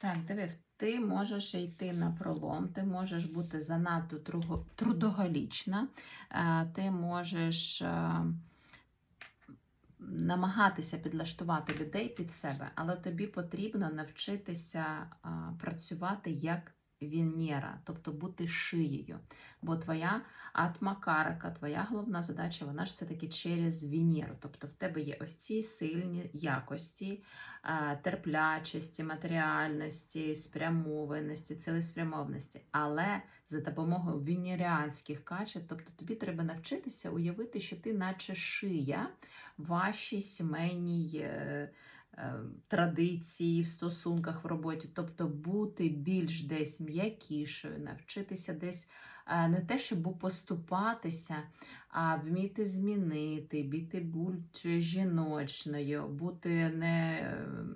Так, диви, ти можеш йти на пролом, ти можеш бути занадто трудоголічна, е, ти можеш е, намагатися підлаштувати людей під себе, але тобі потрібно навчитися е, працювати як Венера, тобто бути шиєю. Бо твоя атмакарака, твоя головна задача, вона ж все-таки через Венеру. Тобто в тебе є ось ці сильні якості, е, терплячості, матеріальності, спрямованості, цілеспрямованості. Але за допомогою венеріанських качеств, тобто тобі треба навчитися уявити, що ти, наче шия вашій сімейній. Е, Традиції в стосунках в роботі, тобто бути більш десь м'якішою, навчитися десь е, не те, щоб поступатися, а вміти змінити, бути більш жіночною, бути не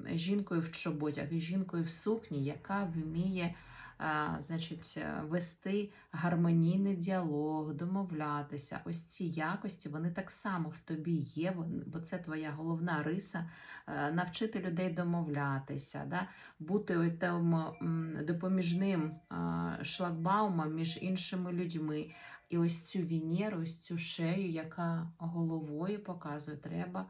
е, жінкою в чоботях, а жінкою в сукні, яка вміє значить, е, вести гармонійний діалог, домовлятися. Ось ці якості вони так само в тобі є, бо це твоя головна риса е, навчити людей домовлятися, да? бути тим, допоміжним шлагбаумом між іншими людьми. І ось цю Венеру, ось цю шею, яка головою показує, треба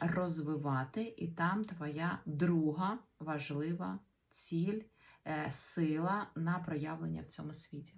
розвивати, і там твоя друга важлива ціль, сила на проявлення в цьому світі.